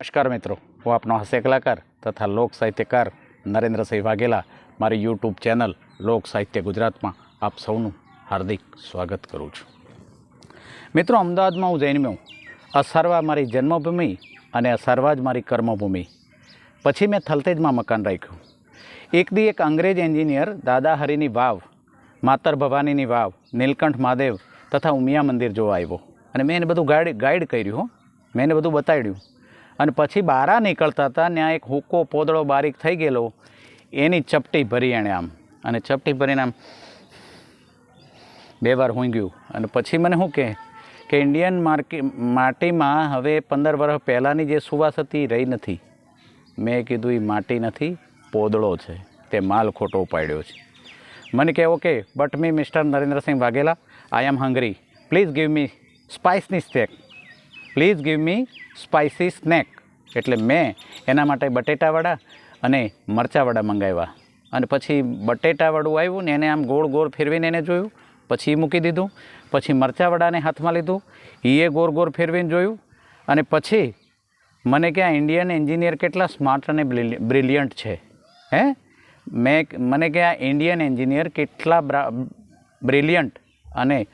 નમસ્કાર મિત્રો, હું આપનો હાસ્ય કલાકાર તથા લોક સાહિત્યકાર નરેન્દ્રસિંહ વાઘેલા. મારી યુટ્યુબ ચેનલ લોક સાહિત્ય ગુજરાતમાં આપ સૌનું હાર્દિક સ્વાગત કરું છું. મિત્રો, અમદાવાદમાં હું જન્મ્યો અસારવા મારી જન્મભૂમિ અને અસારવા જ મારી કર્મભૂમિ. પછી મેં થલતેજમાં મકાન રાખ્યું. એક દી એક અંગ્રેજ એન્જિનિયર દાદા હરિની વાવ, માતર ભવાનીની વાવ, નીલકંઠ મહાદેવ તથા ઉમિયા મંદિર જોવા આવ્યો. અને મેં એને બધું ગાઈડ ગાઈડ કર્યું હો. મેં એને બધું બતાડ્યું. અને પછી બહાર નીકળતા હતા, ત્યાં એક હુક્કો પોદળો બારીક થઈ ગયેલો. એની ચપટી ભરી એણે આમ. અને ચપટી ભરીને આમ બે વાર ગયું અને પછી મને શું કહે? કે ઇન્ડિયન માર્કે, માટીમાં હવે પંદર વર્ષ પહેલાંની જે સુવાસ હતી, એ રહી નથી. મેં કીધું એ માટી નથી, પોદળો છે. તે માલ ખોટો ઉપાડ્યો છે. મને કહે, okay but me mister Narendrasinh Vaghela I am hungry please give me સ્પાઇસની stack please give me spicy snack એટલે મેં એના માટે બટેટાવડા અને મરચાવાળા મંગાવ્યા. અને પછી બટેટાવાળું આવ્યું ને એને આમ ગોળ ગોળ ફેરવીને એને જોયું. પછી મૂકી દીધું. પછી મરચાવાળાને હાથમાં લીધું. એ ગોળ ગોળ ફેરવીને જોયું. અને પછી મને કે આ ઇન્ડિયન એન્જિનિયર કેટલા સ્માર્ટ અને બ્રિલિયન્ટ છે. હે? મેં મને કે આ ઇન્ડિયન એન્જિનિયર કેટલા બ્રિલિયન્ટ અને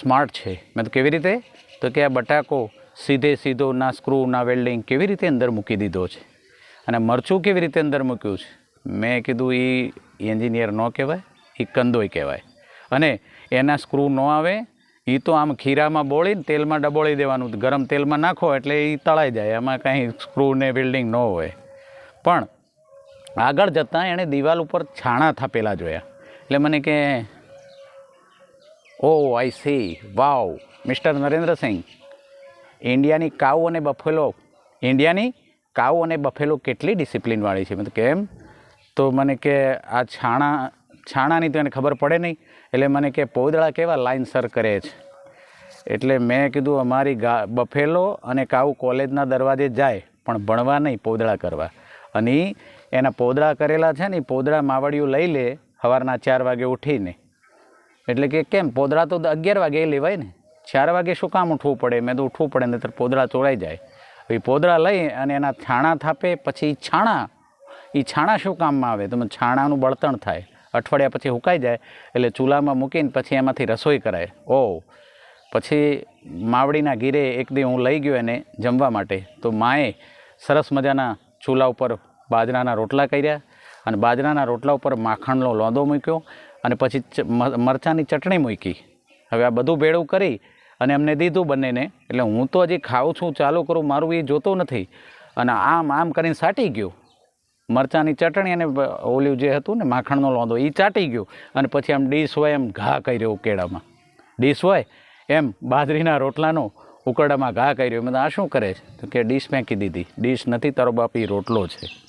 સ્માર્ટ છે. મેં તો કેવી રીતે? તો કે આ બટાકો સીધે સીધો ના સ્ક્રૂ ના વેલ્ડિંગ કેવી રીતે અંદર મૂકી દીધો છે? અને મરચું કેવી રીતે અંદર મૂક્યું છે? મેં કીધું એ એન્જિનિયર ન કહેવાય એ કંદોય કહેવાય. અને એના સ્ક્રૂ ન આવે એ તો આમ ખીરામાં બોળીને તેલમાં ડબોળી દેવાનું, ગરમ તેલમાં નાખો એટલે એ તળાઈ જાય, એમાં કાંઈ સ્ક્રૂ ને વેલ્ડિંગ ન હોય. પણ આગળ જતાં એણે દિવાલ ઉપર છાણા થાપેલા જોયા. એટલે મને કે ઓ I see wow mister Narendrasinh ઇન્ડિયાની કાઉ અને બફેલો, ઇન્ડિયાની કાઉ અને બફેલો કેટલી ડિસિપ્લિનવાળી છે? મતલબ કેમ? તો મને કે આ છાણા, છાણાની તો એને ખબર પડે નહીં. એટલે મને કે પોદળા કેવા લાઇનસર કરે છે? એટલે મેં કીધું, અમારી ગા, બફેલો અને કાઉ કોલેજના દરવાજે જાય, પણ ભણવા નહીં, પોદળા કરવા. અને એના પોદળા કરેલા છે ને પોદળા માવડિયું લઈ લે, સવારના ચાર વાગે ઉઠીને. એટલે કે કેમ? પોદળા તો અગિયાર વાગે લેવાય ને. ચાર વાગે શું કામ ઉઠવું પડે? મેં તો ઉઠવું પડે, નહીંતર પોદળા ચોરાઈ જાય. એ પોદળા લઈ અને એના છાણા થાપે, પછી છાણા એ છાણા શું કામમાં આવે? તો છાણાનું બળતણ થાય. અઠવાડિયા પછી હુકાઈ જાય, એટલે ચૂલામાં મૂકીને પછી એમાંથી રસોઈ કરાય. ઓ પછી માવડીના ગીરે એક દી હું લઈ ગયો એને જમવા માટે. તો માએ સરસ મજાના ચૂલા ઉપર બાજરાના રોટલા કર્યા અને બાજરાના રોટલા ઉપર માખણનો લોંદો મૂક્યો અને પછી મરચાંની ચટણી મૂકી. હવે આ બધું ભેળું કરી અને એમને દીધું બંનેને. એટલે હું તો હજી ખાઉં છું, ચાલુ કરું, મારું એ જોતો નથી. અને આમ આમ કરીને સાટી ગયું. મરચાંની ચટણી અને ઓલું જે હતું ને, માખણનો લોંદો એ ચાટી ગયો. અને પછી આમ ડીશ હોય એમ ઘા કર્યો ઉકેડામાં. ડીશ હોય એમ બાજરીના રોટલાનો ઉકરડામાં ઘા કર્યો. મેં આ શું કરે છે? તો કે, ડીશ ફેંકી દીધી. ડીશ નથી, તારો બાપ એ રોટલો છે.